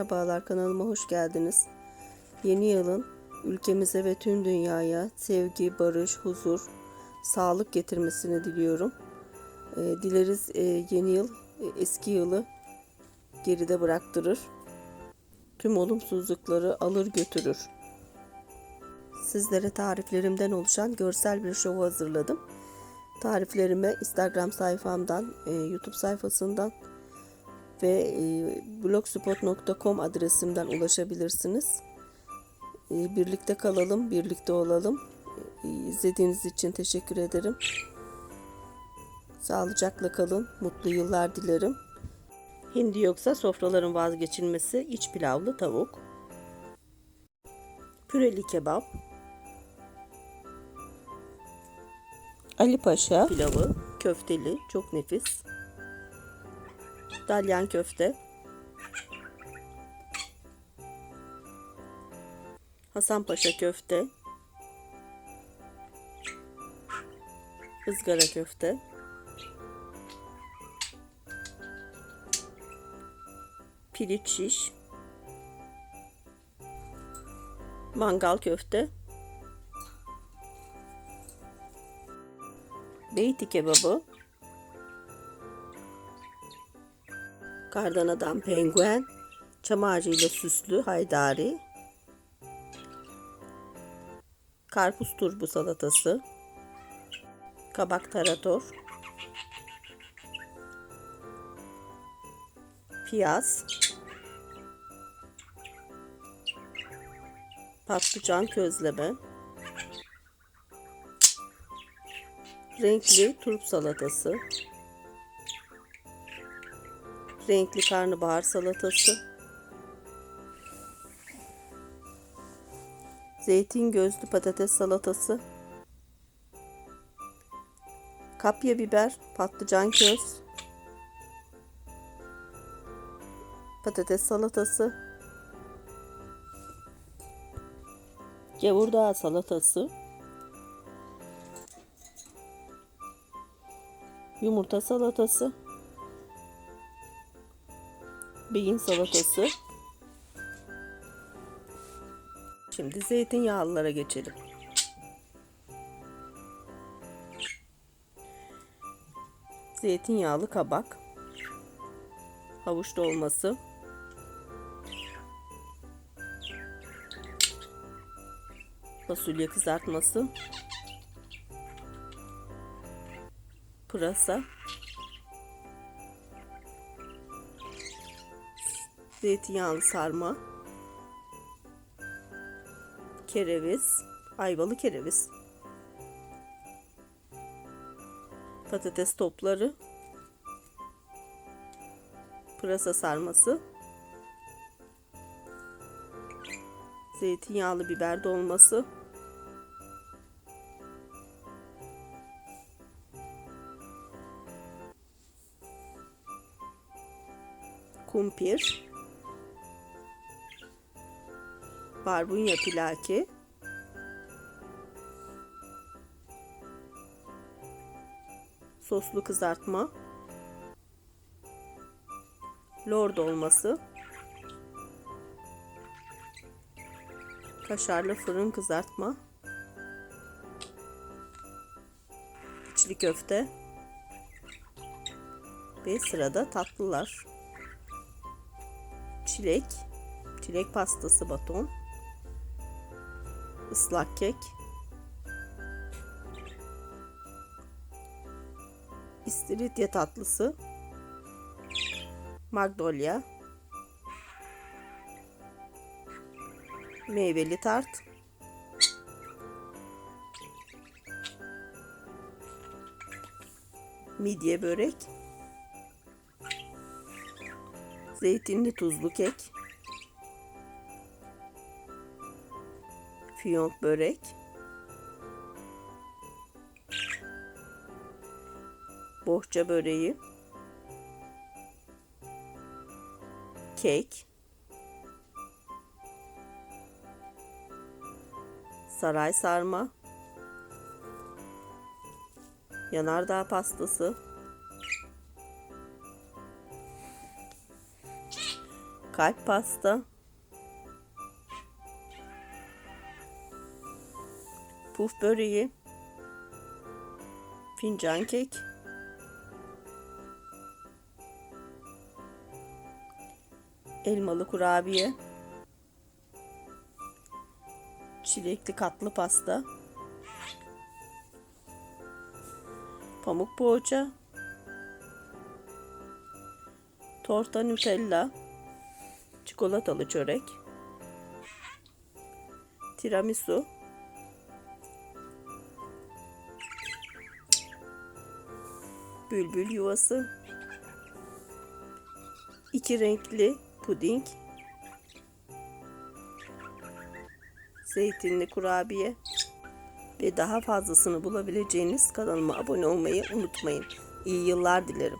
Merhabalar kanalıma hoş geldiniz. Yeni yılın ülkemize ve tüm dünyaya sevgi, barış, huzur, sağlık getirmesini diliyorum. Ee, dileriz e, yeni yıl e, eski yılı geride bıraktırır. Tüm olumsuzlukları alır götürür. Sizlere tariflerimden oluşan görsel bir şov hazırladım. Tariflerime Instagram sayfamdan, e, YouTube sayfasından ve e, blogspot.com adresimden ulaşabilirsiniz. E, birlikte kalalım, birlikte olalım. E, izlediğiniz için teşekkür ederim. Sağlıcakla kalın, mutlu yıllar dilerim. Hindi yoksa sofraların vazgeçilmesi iç pilavlı tavuk. Püreli kebap. Ali Paşa pilavı, köfteli, çok nefis. Dalyan köfte. Hasanpaşa köfte. ızgara köfte. Piliç şiş. Mangal köfte. Beyti kebabı. Kardan adam penguen. Çam ağacıyla süslü haydari. Karpuz turbu salatası. Kabak tarator. Piyaz. Patlıcan közleme. Renkli turp salatası. Renkli karnabahar salatası. Zeytin gözlü patates salatası. Kapya biber, patlıcan köz. Patates salatası. Gavurdağ salatası. Yumurta salatası. Beyin salatası. Şimdi zeytinyağlılara geçelim. Zeytinyağlı kabak. Havuç dolması. Fasulye kızartması. Pırasa. Zeytinyağlı sarma. Kereviz. Ayvalı kereviz. Patates topları. Pırasa sarması. Zeytinyağlı biber dolması. Kumpir. Barbunya pilaki. Soslu kızartma. Lor dolması. Kaşarlı fırın kızartma. İçli köfte. Ve sırada tatlılar. Çilek. Çilek pastası baton. Islak kek. İstiridye tatlısı. Magnolia. Meyveli tart. Midye börek. Zeytinli tuzlu kek. Fiyonk börek. Bohça böreği. Kek. Saray sarma. Yanardağ pastası. kalp pasta, puf böreği, fincan kek, elmalı kurabiye, çilekli katlı pasta, pamuk poğaça, torta nutella, çikolatalı çörek, tiramisu, bülbül yuvası, iki renkli puding, zeytinli kurabiye ve daha fazlasını bulabileceğiniz kanalıma abone olmayı unutmayın. İyi yıllar dilerim.